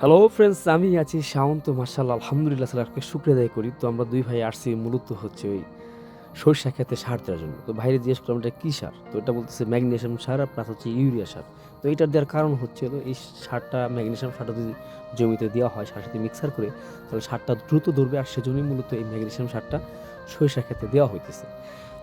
Hello friends আমি আছি শাওন্ত martial আলহামদুলিল্লাহ সালাহকে শুক্রিয়া আদায় করি। তো আমরা দুই ভাই আসছি, মূলত হচ্ছে ওই সরিষা খেতে সার দেওয়ার জন্য। তো বাইরে জিজ্ঞেস করলাম, এটা কী সার? তো এটা বলতেছে, ম্যাগনেশিয়াম সার আর প্লাস হচ্ছে ইউরিয়া সার। তো এটার দেওয়ার কারণ হচ্ছে এই সারটা, ম্যাগনেশিয়াম সারটা যদি জমিতে দেওয়া হয়, সার সাথে মিক্সার করে, তাহলে সারটা দ্রুত ধরবে। আর সেজন্যই মূলত এই ম্যাগনেশিয়াম সারটা সরিষা খেতে দেওয়া হইতেছে।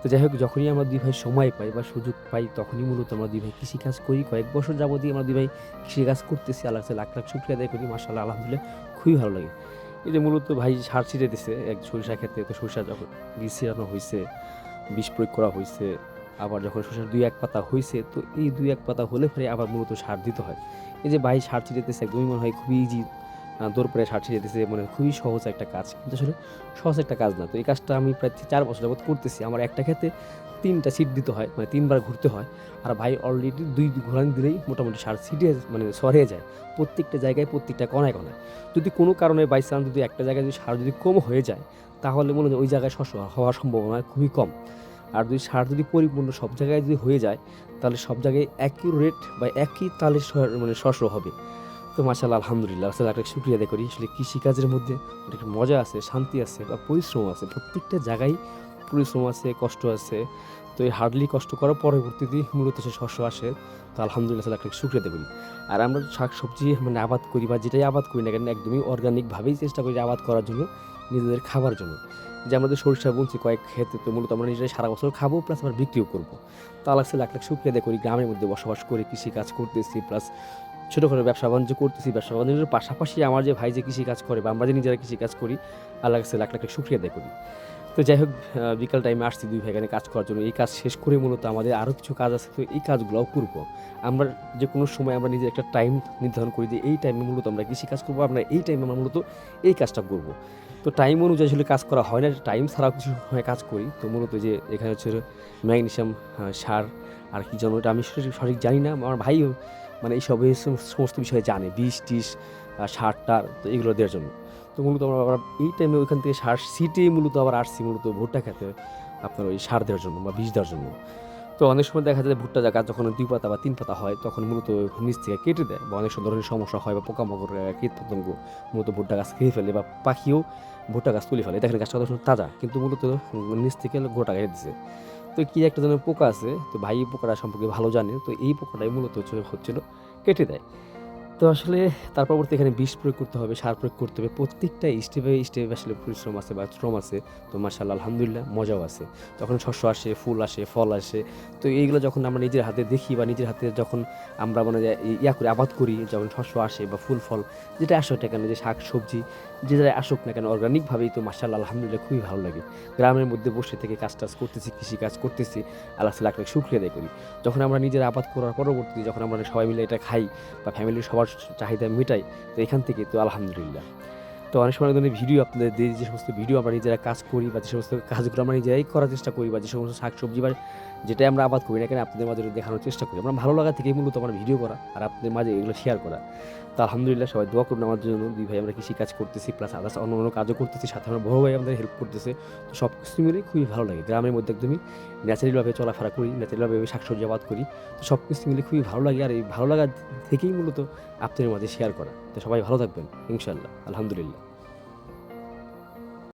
তো যাই হোক, যখনই আমরা দুই ভাই সময় পাই বা সুযোগ পাই, তখনই মূলত আমরা দুই ভাই কৃষিকাজ করি। কয়েক বছর যাবতীয় আমরা দুই ভাই কৃষিকাজ করতেছি, আল্লাহ লাখ লাখ শুক্রিয়া আদায় করি মাসাল্লাহ আলহামদুলিল্লাহ, খুবই ভালো লাগে। এই যে মূলত ভাই সার ছিটে দিছে এক সরিষা ক্ষেত্রে তো সরিষা যখন বীজ ছিটানো হয়েছে বিষ প্রয়োগ করা হয়েছে আবার যখন সরিষার দুই এক পাতা হয়েছে তো এই দুই এক পাতা হলে পরে আবার মূলত সার দিতে হয়। এই যে ভাই সার ছিটাতেছে একদমই মনে হয় খুবই ইজি দৌড় পরে সার ছিটাতেছে মানে খুবই সহজ একটা কাজ। কিন্তু আসলে সহজ একটা কাজ না। তো এই কাজটা আমি প্রায় চার বছর যাবত করতেছি। আমার একটা ক্ষেত্রে তিনটা সিট দিতে হয় মানে তিনবার ঘুরতে হয়। আর ভাই অলরেডি দুই ঘোরান দিলেই মোটামুটি সার সিটে মানে সরে যায়। প্রত্যেকটা জায়গায় প্রত্যেকটা কণায় কণায় যদি কোনো কারণে বাই চান্স যদি একটা জায়গায় যদি সার যদি কম হয়ে যায়, তাহলে মনে হয় ওই জায়গায় শস্য হওয়ার সম্ভাবনা খুবই কম। আর যদি সার যদি পরিপূর্ণ সব জায়গায় যদি হয়ে যায়, তাহলে সব জায়গায় একই রেট বা একই তালে মানে শস্য হবে। তো মাসাল্লাহ আলহামদুলিল্লাহ আসলে একটা শুক্রিয়া আদায় করি। আসলে কৃষিকাজের মধ্যে অনেক মজা আছে, শান্তি আছে বা পরিশ্রম আছে। প্রত্যেকটা জায়গায় পরিশ্রম আছে, কষ্ট আছে। তো এই হার্ডলি কষ্ট করার পরবর্তীতে মূলত সে শস্য আসে। তো আলহামদুলিল্লাহ আসলে একটা শুক্রিয়া করি। আর আমরা শাক সবজি মানে আবাদ করি বা যেটাই আবাদ করি না কেন, একদমই অর্গানিকভাবেই চেষ্টা করি আবাদ করার জন্য, নিজেদের খাবার জন্য। যে আমাদের সরিষা বলছি কয়েক ক্ষেত্রে তো মূলত আমরা নিজেরাই সারা বছর খাব প্লাস আবার বিক্রিও করব। তো আল্লাহ লাখ লাখ শুক্রিয়া আদায় করি, গ্রামের মধ্যে বসবাস করে কৃষি কাজ করতেছি প্লাস ছোটোখাটো ব্যবসা বাণিজ্য করতেছি, ব্যবসা বাণিজ্যের পাশাপাশি আমার যে ভাই যে কৃষি কাজ করে বা আমরা যে নিজেরা কৃষি কাজ করি আল্লাহ কাছে লাখ লাখ শুক্রিয়া আদায় করি। তো যাই হোক বিকাল টাইমে আসছি, দুই ভাই কাজ করার জন্য। এই কাজ শেষ করে মূলত আমাদের আরও কিছু কাজ আছে, তো এই কাজগুলোও করব। আমরা যে কোনো সময় আমরা নিজের একটা টাইম নির্ধারণ করি যে এই টাইমে মূলত আমরা কৃষি কাজ করব, আমরা এই টাইমে আমরা মূলত এই কাজটা করব। তো টাইম অনুযায়ী আসলে কাজ করা হয় না টাইম ছাড়াও কিছু সময় কাজ করি। তো মূলত যে এখানে হচ্ছে ম্যাগনেশিয়াম সার, আর কি যেন এটা আমি সঠিক জানি না। আমার ভাইও মানে এইসব এই সম- সমস্ত বিষয়ে জানে। বিষ টিস সার টার তো এগুলো দেওয়ার জন্য। তো মূলত আমরা আবার এই টাইমে ওইখান থেকে সার, সিটে মূলত আবার আসছি মূলত ভুট্টা খেতে আপনার ওই সার দেওয়ার জন্য বা বীজ দেওয়ার জন্য। তো অনেক সময় দেখা যায় ভুট্টা জায়গা যখন দুই পাতা বা তিন পাতা হয়, তখন মূলত নিচ থেকে কেটে দেয় বা অনেক সব ধরনের সমস্যা হয় বা পোকামাকড় কীট পতঙ্গ মূলত ভুট্টা গাছ খেয়ে ফেলে বা পাখিও ভুট্টা গাছ তুলে ফেলে। দেখেন গাছটা তাজা, কিন্তু মূলত নিচ থেকে গোটা কেটে দিচ্ছে তো কি একটা ধরনের পোকা আছে? তো ভাই এই পোকাটা সম্পর্কে ভালো জানে। তো এই পোকাটাই মূলত হচ্ছে, হচ্ছিল কেটে দেয়। তো আসলে তার পরবর্তী এখানে বিষ প্রয়োগ করতে হবে, সার প্রয়োগ করতে হবে। প্রত্যেকটা স্টেপে স্টেপে আসলে পরিশ্রম আছে বা শ্রম আছে। তো মার্শাল্লাহ আলহামদুলিল্লাহ, মজাও আছে। তখন শস্য আসে, ফুল আসে, ফল আসে, তো এইগুলো যখন আমরা নিজের হাতে দেখি বা নিজের হাতে যখন আমরা মানে ইয়া করে আবাদ করি, যখন শস্য আসে বা ফুল, ফল যেটা আসুক না কেন, যে শাক, সবজি, যে যারা আসুক না কেন অর্গানিকভাবেই তো মার্শাল্লাহ আলহামদুলিল্লাহ খুবই ভালো লাগে। গ্রামের মধ্যে বসে থেকে কাজ টাজ করতেছি, কৃষি কাজ করতেছি, আল্লাহ লাখ লাখ শুক্রিয়া আদায় করি। যখন আমরা নিজের আবাদ করার পরবর্তীতে যখন আমরা সবাই মিলে এটা খাই বা ফ্যামিলির সবার চাহিদা মেটাই, তো এখান থেকে তো আলহামদুলিল্লাহ। তো অনেক সময় ধরনের ভিডিও আপনাদের দিয়ে যে সমস্ত ভিডিও আমরা নিজেরা কাজ করি বা যে সমস্ত কাজগুলো আমরা নিজেরাই করার চেষ্টা করি বা যে সমস্ত শাকসবজি বা যেটাই আমরা আবাদ করি না কেন, আপনাদের মাঝে দেখানোর চেষ্টা করি। আমরা ভালো লাগা থেকে মূলত আমার ভিডিও করা আর আপনাদের মাঝে এগুলো শেয়ার করা। তো আলহামদুলিল্লাহ সবাই দোয়া করুন আমার জন্য। দুই ভাই আমরা কৃষি কাজ করতেছি প্লাস আদার্স অন্য অন্য কাজও করতেছি, সাথে আমার বড় ভাই আমাদের হেল্প করতেছে। তো সব কিছু মিলে খুবই ভালো লাগে। গ্রামের মধ্যে একদমই ন্যাচারালিভাবে চলাফেরা করি ন্যাচারালিভাবে শাকসবজি আবাদ করি। তো সব কিছু মিলে খুবই ভালো লাগে। আর এই ভালো লাগার থেকেই মূলত আপনাদের মাঝে শেয়ার করা। তো সবাই ভালো থাকবেন ইনশাল্লাহ আলহামদুলিল্লাহ।